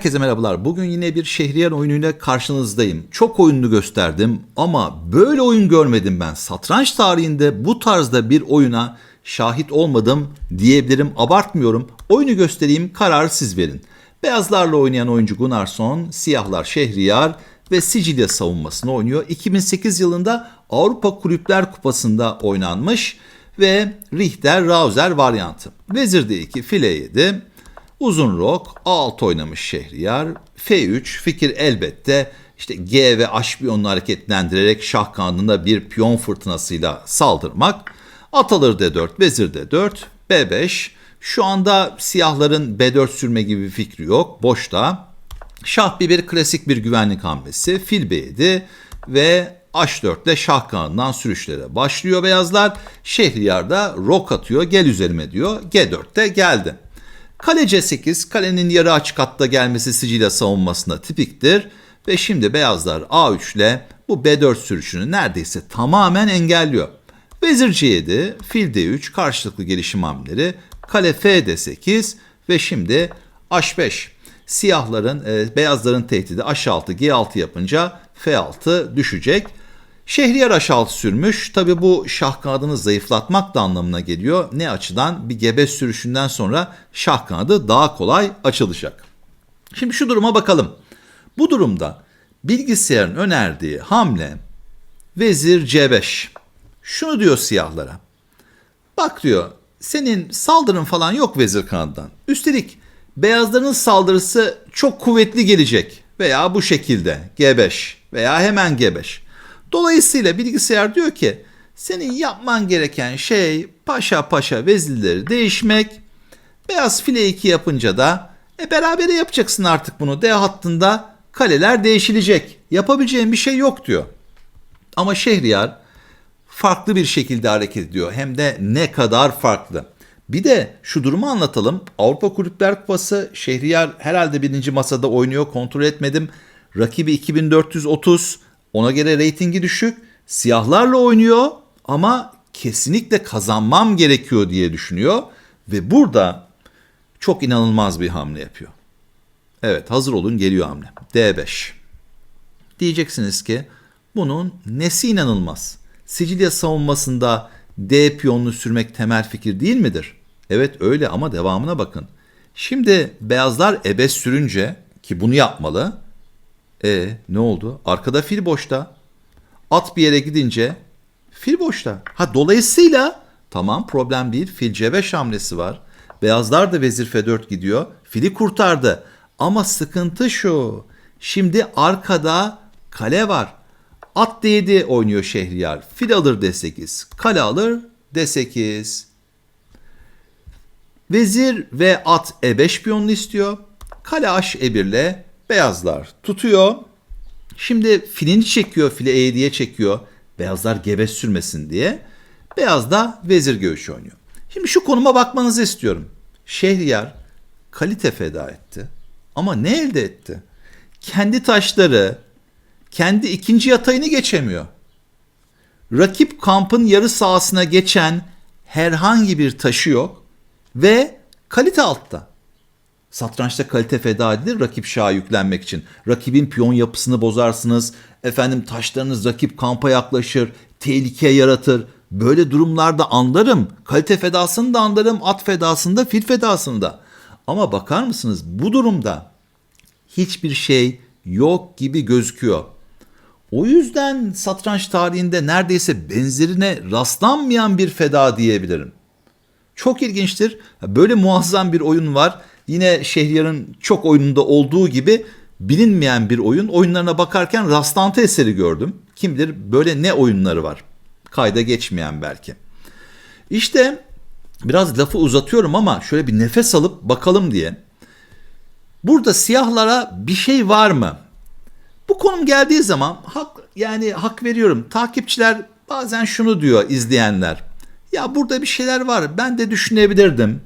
Herkese merhabalar. Bugün yine bir Şehriyar oyunuyla karşınızdayım. Çok oyununu gösterdim ama böyle oyun görmedim ben. Satranç tarihinde bu tarzda bir oyuna şahit olmadım diyebilirim. Abartmıyorum. Oyunu göstereyim, kararı siz verin. Beyazlarla oynayan oyuncu Gunnarsson, siyahlar Şehriyar ve Sicilya savunmasını oynuyor. 2008 yılında Avrupa Kulüpler Kupası'nda oynanmış ve Richter Rauser varyantı. Vezir D2, file 7, Uzun rok, A6 oynamış Şehriyar. F3 fikir elbette işte G ve H piyonunu hareketlendirerek şah kanadına bir piyon fırtınasıyla saldırmak. At alır D4, vezir D4, B5. Şu anda siyahların B4 sürme gibi bir fikri yok. Boşta. Şah bir klasik bir güvenlik hamlesi. Fil B7 ve H4 ile şah kanadından sürüşlere başlıyor beyazlar. Şehriyar da rok atıyor. Gel üzerime diyor. G4'te geldi. Kale C8, kalenin yarı açık hatta gelmesi Sicilya savunmasına tipiktir. Ve şimdi beyazlar A3 ile bu B4 sürüşünü neredeyse tamamen engelliyor. Vezir C7, fil D3 karşılıklı gelişim hamleleri, kale F D8 ve şimdi H5. Siyahların, e, beyazların tehdidi H6, G6 yapınca F6 düşecek. Şehriyar aşağıtı sürmüş. Tabi bu şah kanadını zayıflatmak da anlamına geliyor. Ne açıdan? Bir gebe sürüşünden sonra şah kanadı daha kolay açılacak. Şimdi şu duruma bakalım. Bu durumda bilgisayarın önerdiği hamle vezir C5. Şunu diyor siyahlara. Bak diyor senin saldırın falan yok vezir kanadından. Üstelik beyazların saldırısı çok kuvvetli gelecek veya bu şekilde G5 veya hemen G5. Dolayısıyla bilgisayar diyor ki senin yapman gereken şey paşa paşa vezirleri değişmek. Beyaz file 2 yapınca da e berabere yapacaksın artık bunu. D hattında kaleler değişilecek. Yapabileceğin bir şey yok diyor. Ama Şehriyar farklı bir şekilde hareket ediyor. Hem de ne kadar farklı. Bir de şu durumu anlatalım. Avrupa Kulüpler Kupası Şehriyar herhalde birinci masada oynuyor. Kontrol etmedim. Rakibi 2430. Ona göre reytingi düşük. Siyahlarla oynuyor ama kesinlikle kazanmam gerekiyor diye düşünüyor. Ve burada çok inanılmaz bir hamle yapıyor. Evet hazır olun geliyor hamle. D5. Diyeceksiniz ki bunun nesi inanılmaz? Sicilya savunmasında D piyonunu sürmek temel fikir değil midir? Evet öyle ama devamına bakın. Şimdi beyazlar ebes sürünce ki bunu yapmalı e ne oldu? Arkada fil boşta. At bir yere gidince fil boşta. Ha dolayısıyla tamam problem değil. Fil C5 hamlesi var. Beyazlar da vezir F4 gidiyor. Fili kurtardı. Ama sıkıntı şu. Şimdi arkada kale var. At D7 oynuyor Şehriyar. Fil alır D8. Kale alır D8. Vezir ve at E5 piyonunu istiyor. Kale H E1 ile Beyazlar tutuyor. Şimdi filini çekiyor, file E7'ye çekiyor. Beyazlar gebe sürmesin diye. Beyaz da vezir göğüş oynuyor. Şimdi şu konuma bakmanızı istiyorum. Şehriyar kalite feda etti. Ama ne elde etti? Kendi taşları, kendi ikinci yatayını geçemiyor. Rakip kampın yarı sahasına geçen herhangi bir taşı yok ve kalite altta. Satrançta kalite feda edilir rakip şaha yüklenmek için. Rakibin piyon yapısını bozarsınız. Efendim taşlarınız rakip kampa yaklaşır. Tehlike yaratır. Böyle durumlarda anlarım. Kalite fedasını da anlarım. At fedasında, fil fedasında. Ama bakar mısınız bu durumda hiçbir şey yok gibi gözüküyor. O yüzden satranç tarihinde neredeyse benzerine rastlanmayan bir feda diyebilirim. Çok ilginçtir. Böyle muazzam bir oyun var. Yine Şehriyar'ın çok oyununda olduğu gibi bilinmeyen bir oyun. Oyunlarına bakarken rastlantı eseri gördüm. Kim bilir böyle ne oyunları var. Kayda geçmeyen belki. İşte biraz lafı uzatıyorum ama şöyle bir nefes alıp bakalım diye. Burada siyahlara bir şey var mı? Bu konum geldiği zaman hak yani hak veriyorum. Takipçiler bazen şunu diyor izleyenler. Ya burada bir şeyler var. Ben de düşünebilirdim.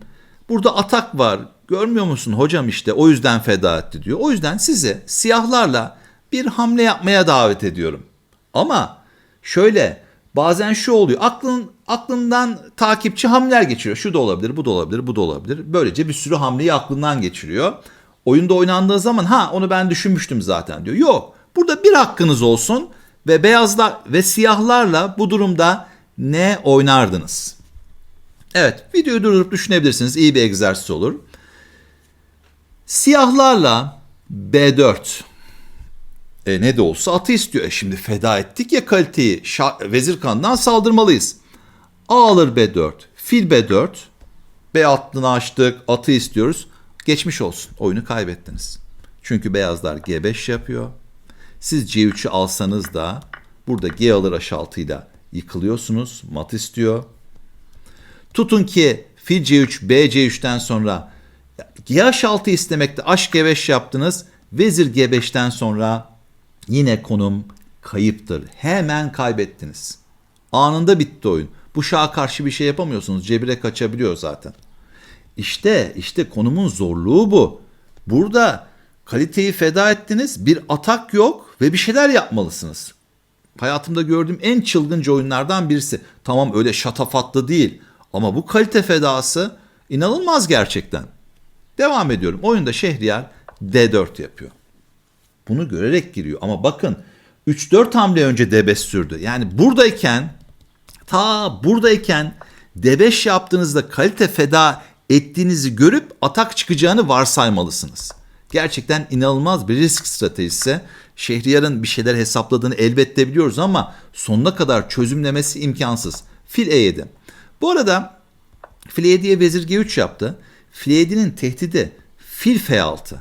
Burada atak var. Görmüyor musun hocam işte o yüzden feda etti diyor. O yüzden sizi siyahlarla bir hamle yapmaya davet ediyorum. Ama şöyle bazen şu oluyor. Aklın aklından takipçi hamleler geçiriyor. Şu da olabilir, bu da olabilir, bu da olabilir. Böylece bir sürü hamleyi aklından geçiriyor. oyunda oynandığı zaman ha onu ben düşünmüştüm zaten diyor. Yok. Burada bir hakkınız olsun ve beyazlar ve siyahlarla bu durumda ne oynardınız? Evet, videoyu durdurup düşünebilirsiniz. İyi bir egzersiz olur. Siyahlarla B4 e, ne de olsa atı istiyor. E şimdi feda ettik ya kaliteyi. Şa- Vezir kanından saldırmalıyız. A alır B4. Fil B4. B hattını açtık. Atı istiyoruz. Geçmiş olsun. Oyunu kaybettiniz. Çünkü beyazlar G5 yapıyor. Siz C3'ü alsanız da burada G alır H6 ile yıkılıyorsunuz. Mat istiyor. Tutun ki fil C3, B C3'ten sonra GH6 istemekte aşk G5 yaptınız. Vezir G5'ten sonra yine konum kayıptır. Hemen kaybettiniz. Anında bitti oyun. Bu şaha karşı bir şey yapamıyorsunuz. Cebire kaçabiliyor zaten. İşte işte konumun zorluğu bu. Burada kaliteyi feda ettiniz. Bir atak yok ve bir şeyler yapmalısınız. Hayatımda gördüğüm en çılgınca oyunlardan birisi. Tamam öyle şatafatlı değil ama bu kalite fedası inanılmaz gerçekten. Devam ediyorum. Oyunda Şehriyar D4 yapıyor. Bunu görerek giriyor ama bakın 3-4 hamle önce D5 sürdü. Yani buradayken ta buradayken D5 yaptığınızda kalite feda ettiğinizi görüp atak çıkacağını varsaymalısınız. Gerçekten inanılmaz bir risk stratejisi. Şehriyar'ın bir şeyler hesapladığını elbette biliyoruz ama sonuna kadar çözümlemesi imkansız. Fil E7. Bu arada fil E7'ye vezir G3 yaptı. Fil E7'nin tehdidi fil F6.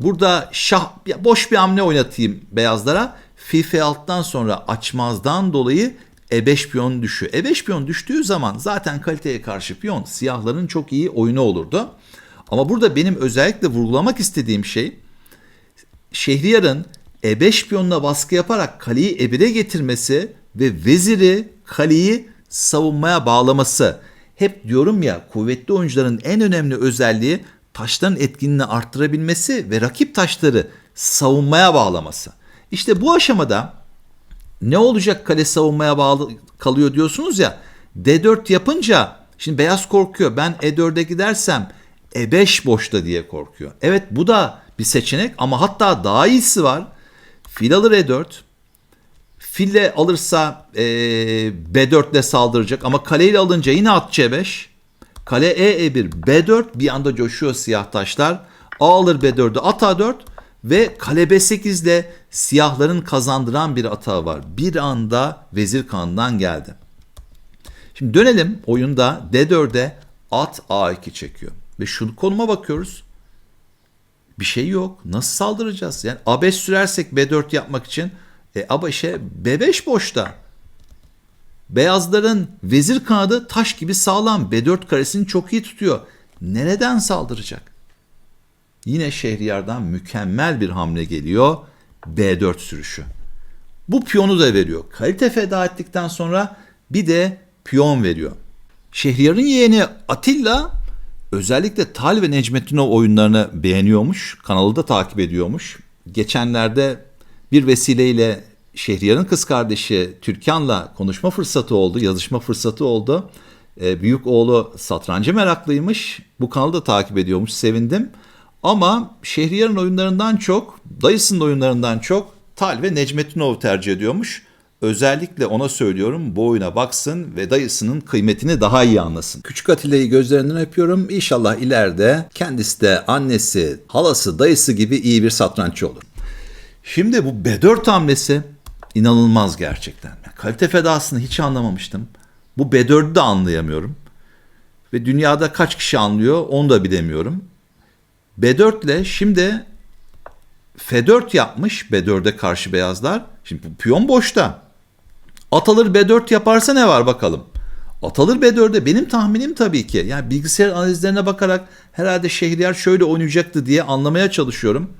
Burada şah boş bir hamle oynatayım beyazlara. Fil F6'dan sonra açmazdan dolayı E5 piyon düşüyor. E5 piyon düştüğü zaman zaten kaliteye karşı piyon siyahların çok iyi oyunu olurdu. Ama burada benim özellikle vurgulamak istediğim şey Şehriyar'ın E5 piyonuna baskı yaparak kaleyi E1'e getirmesi ve veziri kaleyi savunmaya bağlaması. Hep diyorum ya kuvvetli oyuncuların en önemli özelliği taşların etkinliğini arttırabilmesi ve rakip taşları savunmaya bağlaması. İşte bu aşamada ne olacak kale savunmaya bağlı kalıyor diyorsunuz ya. D4 yapınca şimdi beyaz korkuyor. Ben E4'e gidersem E5 boşta diye korkuyor. Evet bu da bir seçenek ama hatta daha iyisi var. Fil alır E4. Fille alırsa e, B4 ile saldıracak ama kaleyle alınca yine at C5. Kale E E1 B4 bir anda coşuyor siyah taşlar. A alır B4'ü at A4 ve kale B8 ile siyahların kazandıran bir atağı var. Bir anda vezir kanından geldi. Şimdi dönelim oyunda D4'e at A2 çekiyor. Ve şu konuma bakıyoruz. Bir şey yok. Nasıl saldıracağız? Yani A5 sürersek B4 yapmak için e, A5'e B5 boşta. Beyazların vezir kanadı taş gibi sağlam. B4 karesini çok iyi tutuyor. Nereden saldıracak? Yine Şehriyar'dan mükemmel bir hamle geliyor. B4 sürüşü. Bu piyonu da veriyor. Kalite feda ettikten sonra bir de piyon veriyor. Şehriyar'ın yeğeni Atilla özellikle Tal ve Necmettinov oyunlarını beğeniyormuş. Kanalı da takip ediyormuş. Geçenlerde bir vesileyle Şehriyar'ın kız kardeşi Türkan'la konuşma fırsatı oldu, yazışma fırsatı oldu. Ee, büyük oğlu satrancı meraklıymış. Bu kanalı da takip ediyormuş, sevindim. Ama Şehriyar'ın oyunlarından çok, dayısının oyunlarından çok Tal ve Necmettinov tercih ediyormuş. Özellikle ona söylüyorum bu oyuna baksın ve dayısının kıymetini daha iyi anlasın. Küçük Atilla'yı gözlerinden öpüyorum. İnşallah ileride kendisi de annesi, halası, dayısı gibi iyi bir satranççı olur. Şimdi bu B4 hamlesi inanılmaz gerçekten. Kalite fedasını hiç anlamamıştım. Bu B4'ü de anlayamıyorum. Ve dünyada kaç kişi anlıyor onu da bilemiyorum. B4 ile şimdi F4 yapmış B4'e karşı beyazlar. Şimdi bu piyon boşta. At alır B4 yaparsa ne var bakalım. At alır B4'e benim tahminim tabii ki. Yani bilgisayar analizlerine bakarak herhalde Şehriyar şöyle oynayacaktı diye anlamaya çalışıyorum.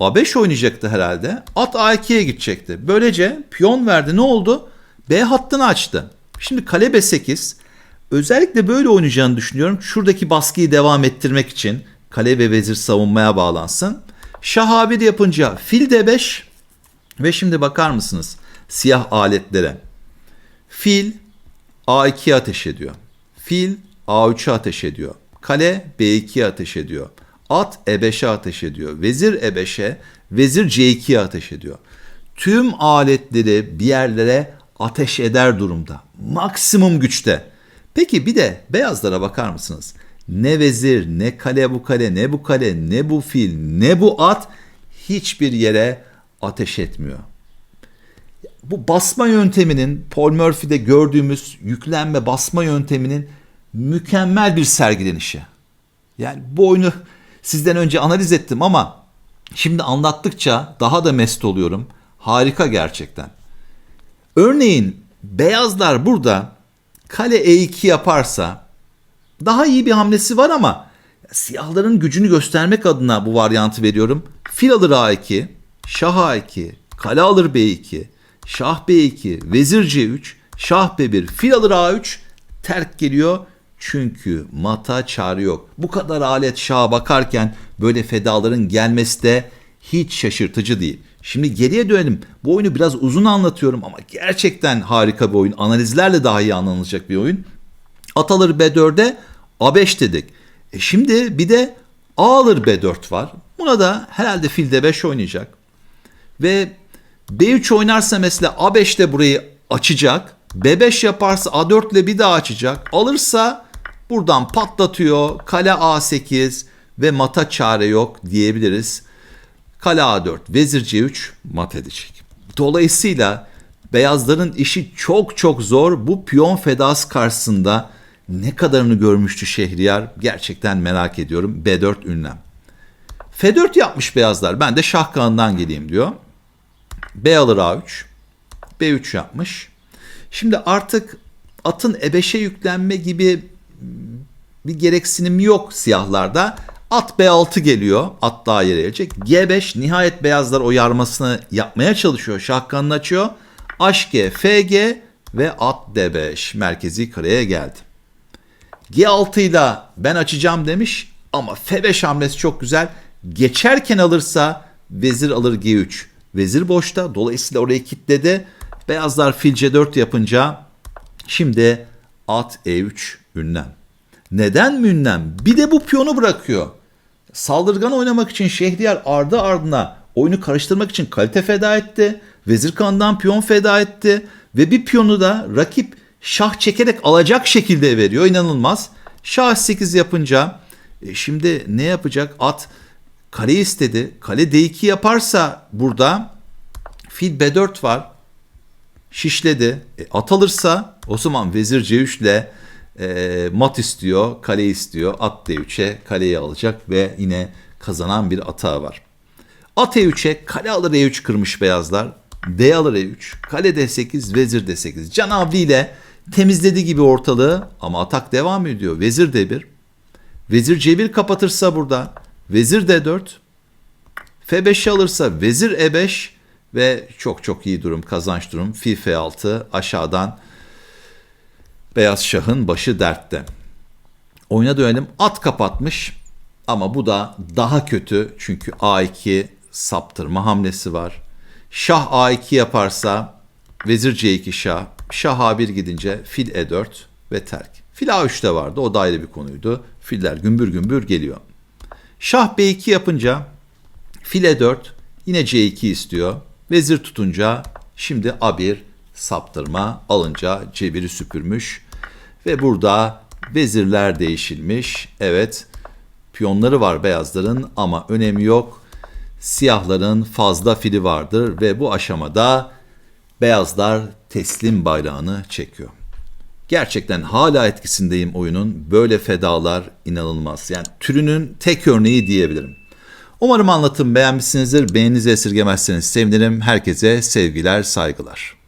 A5 oynayacaktı herhalde. At A2'ye gidecekti. Böylece piyon verdi. Ne oldu? B hattını açtı. Şimdi kale B8. Özellikle böyle oynayacağını düşünüyorum. Şuradaki baskıyı devam ettirmek için kale ve vezir savunmaya bağlansın. Şah A1 yapınca fil D5 ve şimdi bakar mısınız siyah aletlere? Fil A2'ye ateş ediyor. Fil A3'e ateş ediyor. Kale B2'ye ateş ediyor. At E5'e ateş ediyor. Vezir E5'e, vezir C2'ye ateş ediyor. Tüm aletleri bir yerlere ateş eder durumda. Maksimum güçte. Peki bir de beyazlara bakar mısınız? Ne vezir, ne kale bu kale, ne bu kale, ne bu fil, ne bu at hiçbir yere ateş etmiyor. Bu basma yönteminin Paul Murphy'de gördüğümüz yüklenme basma yönteminin mükemmel bir sergilenişi. Yani bu oyunu sizden önce analiz ettim ama şimdi anlattıkça daha da mest oluyorum. Harika gerçekten. Örneğin beyazlar burada kale E2 yaparsa daha iyi bir hamlesi var ama siyahların gücünü göstermek adına bu varyantı veriyorum. Fil alır A2, şah A2, kale alır B2, şah B2, vezir C3, şah B1, fil alır A3, terk geliyor. Çünkü mata çare yok. Bu kadar alet şaha bakarken böyle fedaların gelmesi de hiç şaşırtıcı değil. Şimdi geriye dönelim. Bu oyunu biraz uzun anlatıyorum ama gerçekten harika bir oyun. Analizlerle daha iyi anlanılacak bir oyun. At alır B4'e A5 dedik. E şimdi bir de A alır B4 var. Buna da herhalde fil D5 oynayacak. Ve B3 oynarsa mesela A5'te burayı açacak. B5 yaparsa A4 ile bir daha açacak. Alırsa buradan patlatıyor. Kale A8 ve mata çare yok diyebiliriz. Kale A4, vezir C3 mat edecek. Dolayısıyla beyazların işi çok çok zor. Bu piyon fedası karşısında ne kadarını görmüştü Şehriyar gerçekten merak ediyorum. B4 ünlem. F4 yapmış beyazlar. Ben de şah kanından geleyim diyor. B alır A3. B3 yapmış. Şimdi artık atın E5'e yüklenme gibi bir gereksinim yok siyahlarda. At B6 geliyor. At daha yere gelecek. G5 nihayet beyazlar o yarmasını yapmaya çalışıyor. Şah kanını açıyor. HG, FG ve at D5 merkezi kareye geldi. G6 ile ben açacağım demiş ama F5 hamlesi çok güzel. Geçerken alırsa vezir alır G3. Vezir boşta dolayısıyla orayı kilitledi. Beyazlar fil C4 yapınca şimdi at E3 ünlem. Neden münlem? Bir de bu piyonu bırakıyor. Saldırgan oynamak için Şehriyar ardı ardına oyunu karıştırmak için kalite feda etti. Vezir kandan piyon feda etti. Ve bir piyonu da rakip şah çekerek alacak şekilde veriyor. İnanılmaz. Şah 8 yapınca e, şimdi ne yapacak? At kale istedi. Kale D2 yaparsa burada fil B4 var. Şişledi. E, at alırsa o zaman vezir C3 ile e, mat istiyor, kale istiyor. At D3'e kaleyi alacak ve yine kazanan bir atağı var. At E3'e kale alır E3 kırmış beyazlar. D alır E3, kale D8, vezir D8. Can Avli ile temizledi gibi ortalığı ama atak devam ediyor. Vezir D1. Vezir C1 kapatırsa burada vezir D4. F5 alırsa vezir E5 ve çok çok iyi durum, kazanç durum. Fil F6 aşağıdan Beyaz Şah'ın başı dertte. Oyuna dönelim. At kapatmış ama bu da daha kötü çünkü A2 saptırma hamlesi var. Şah A2 yaparsa vezir C2 şah, şah A1 gidince fil E4 ve terk. Fil A3'te vardı o da ayrı bir konuydu. Filler gümbür gümbür geliyor. Şah B2 yapınca fil E4 yine C2 istiyor. Vezir tutunca şimdi A1 saptırma alınca C1'i süpürmüş ve burada vezirler değişilmiş. Evet piyonları var beyazların ama önemi yok. Siyahların fazla fili vardır ve bu aşamada beyazlar teslim bayrağını çekiyor. Gerçekten hala etkisindeyim oyunun. Böyle fedalar inanılmaz. Yani türünün tek örneği diyebilirim. Umarım anlatım beğenmişsinizdir. Beğeninizi esirgemezseniz sevinirim. Herkese sevgiler, saygılar.